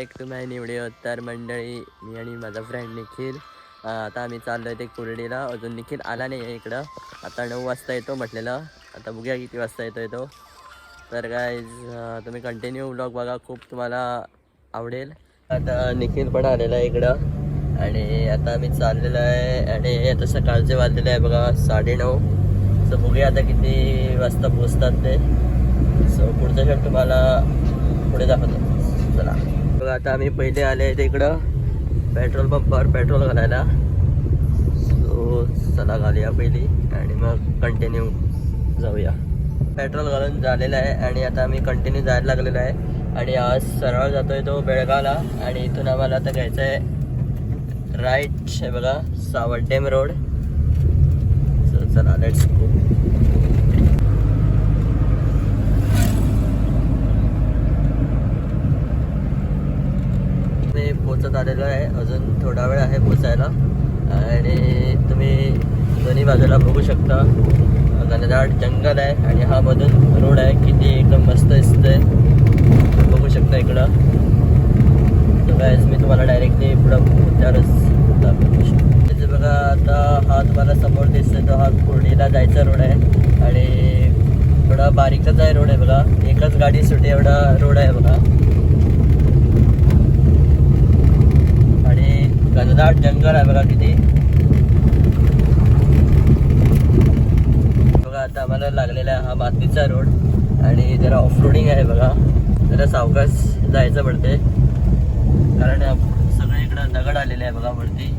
एक तुम्ही निवडी तर मंडळी मी आणि माझा फ्रेंड निखिल. आता आम्ही चाललो आहे ते कुर्डीला. अजून निखिल आला नाही आहे इकडं. आता नऊ वाजता येतो म्हटलेलं. आता बघूया किती वाजता येतो तो. तर काय तुम्ही कंटिन्यू ब्लॉग बघा. खूप तुम्हाला आवडेल. आता निखिल पण आलेला आहे इकडं. आणि आता आम्ही चाललेलो आहे. आणि आता सकाळचे वाजलेलं आहे बघा साडेनऊ. सो बघूया आता किती वाजता पोचतात ते. सो पुढचा शॉट तुम्हाला पुढे दाखवतो. चला. बघा आता आम्ही पहिले आले आहेत इकडं पेट्रोल पंपावर पेट्रोल घालायला. सो चला घालूया पहिली आणि मग कंटिन्यू जाऊया. पेट्रोल घालून झालेलं आहे आणि आता आम्ही कंटिन्यू जायला लागलेलो आहे. आणि आज सरळ जातोय तो बेळगावला आणि इथून आम्हाला आता घ्यायचं आहे राईट हे बघा सावड्डेम रोड. सो चला लेट्स गो मी पोचत आलेलो आहे. अजून थोडा वेळ आहे पोचायला आणि तुम्ही दोन्ही बाजूला बघू शकता. घनदाट जंगल आहे आणि हा मधून रोड आहे. किती एकदम मस्त दिसतंय. बघू शकता इकडं. तर मी तुम्हाला डायरेक्टली पुढं पोहोचल्यावरच दाखवतो. त्याचे बघा आता हा तुम्हाला समोर दिसतोय. तो हा कुर्डीला जायचा रोड आहे. आणि थोडा बारीकच आहे रोड आहे बघा. एकच गाडी सुटे एवढा रोड आहे बघा आणि घनदाट जंगल आहे बघा किती. बघा आता आम्हाला लागलेला आहे हा मातीचा रोड आणि जरा ऑफ रोडिंग आहे बघा. जरा सावकाश जायचं पडते कारण सगळे इकडं दगड आलेले आहे बघा वरती.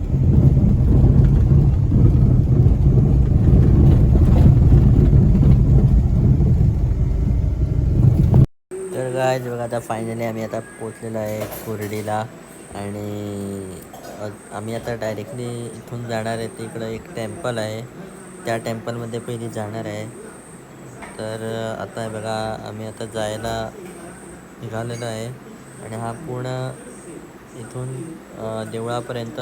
तर काय बघा आता फायनली आम्ही आता पोचलेलो आहे कुर्डीला आणि आम्ही आता डायरेक्टली इथून जाणार आहे. तिकडं एक टेम्पल आहे. त्या टेम्पलमध्ये पहिली जाणार आहे. तर आता हे बघा आम्ही आता जायला निघालेलो आहे. आणि हा पूर्ण इथून देवळापर्यंत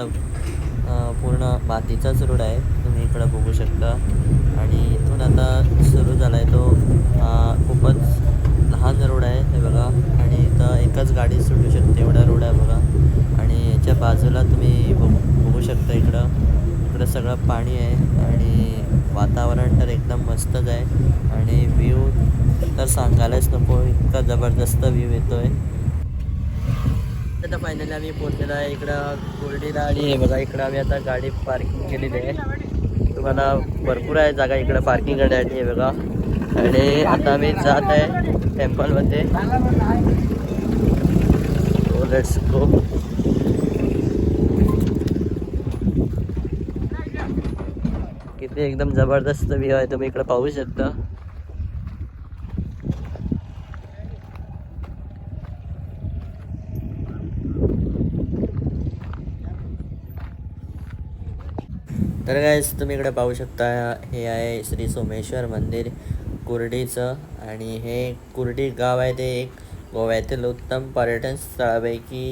पूर्ण मातीचाच रोड आहे. तुम्ही इकडं बघू शकता. आणि इथून आता सुरू झाला आहे तो खूपच लहान रोड आहे. हे बघा. आणि इथं एकच गाडी सुटू शकते. एवढा रोड आहे बघा. बाजूला तुम्ही बघू बघू शकता इकडं. इकडं सगळं पाणी आहे आणि वातावरण तर एकदम मस्तच आहे. आणि व्ह्यू तर सांगायलाच नको इतका जबरदस्त व्ह्यू येतो आहे आता फायनली आम्ही पोहोचलेलो आहे इकडं कुर्डीला आणि बघा इकडं आम्ही आता गाडी पार्किंग केलेली आहे. तुम्हाला भरपूर आहे जागा इकडं पार्किंग करण्यासाठी आहे बघा. आणि आता आम्ही जात आहे टेम्पलमध्ये लेट्स गो किती एकदम जबरदस्त व्ह्यू आहे. तुम्ही इकडे पाहू शकता. तर काय तुम्ही इकडे पाहू शकता हे आहे श्री सोमेश्वर मंदिर कुर्डीचं आणि हे कुर्डी गाव आहे ते एक. गोव्यातील उत्तम पर्यटन स्थळापैकी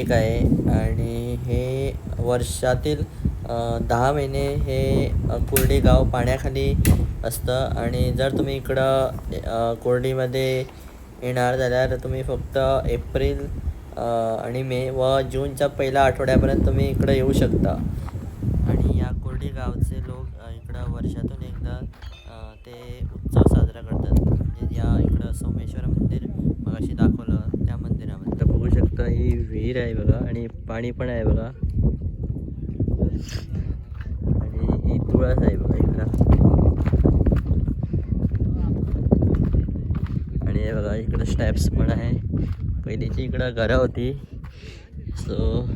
एक आहे. आणि हे वर्षातील दहा महिने हे अ, कुर्डी गाव पाण्याखाली असतं आणि जर तुम्ही इकडं कोरडीमध्ये कुर्डीमध्ये येणार जाल्यार तुम्ही फक्त एप्रिल आणि मे व जूनच्या पहिल्या आठवड्यापर्यंत तुम्ही इकडं येऊ शकता. आणि या कुर्डी गावचे लोक इकडं वर्षातून एकदा ते उत्सव साजरा करतात. म्हणजे या इकडं सोमेश्वर मंदिर मगाशी दाखवलं त्या मंदिरामध्ये. तर बघू शकता ही विहीर आहे बघा आणि पाणी पण आहे बघा आणि ही तुळस बघा इकडं आणि हे बघा इकडं स्टॅप्स पण आहे. पहिलीची इकडं घरं होती. सो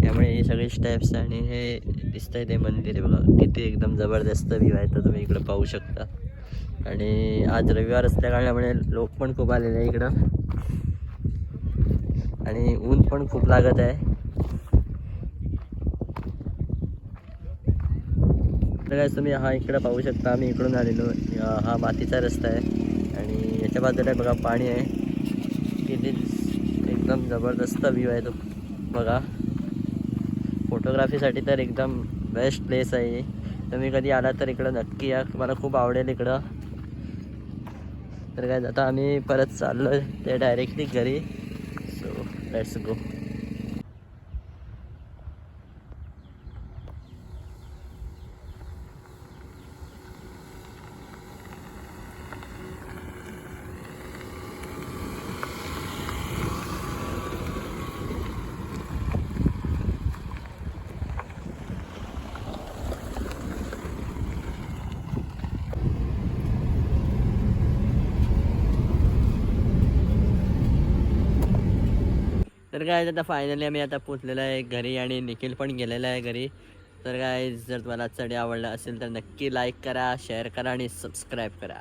त्यामुळे हे सगळे स्टेप्स आणि हे दिसतंय ते मंदिर. आहे बघा किती एकदम जबरदस्त व्ह्यू आहे तर तुम्ही इकडं पाहू शकता. आणि आज रविवार असल्या कारणामुळे लोक पण खूप आलेले आहे इकडं. आणि ऊन पण खूप लागत आहे. तर काय तुम्ही हा इकडं पाहू शकता आम्ही इकडून आलेलो. हा मातीचा रस्ता आहे. आणि याच्या बाजूला बघा पाणी आहे. किती एकदम जबरदस्त व्ह्यू आहे तो. बघा. फोटोग्राफीसाठी तर एकदम बेस्ट प्लेस आहे तुम्ही कधी आला तर इकडं नक्की या. मला खूप आवडेल इकडं. तर काय आता आम्ही परत चाललो आहे ते डायरेक्टली घरी. सो लेट्स गो तर काय आता फायनली आम्ही आता पोचलेलो आहे घरी आणि निखिल पण गेलेला आहे घरी. तर काय जर तुम्हाला चढे आवडला असेल तर नक्की लाईक करा शेअर करा आणि सबस्क्राईब करा.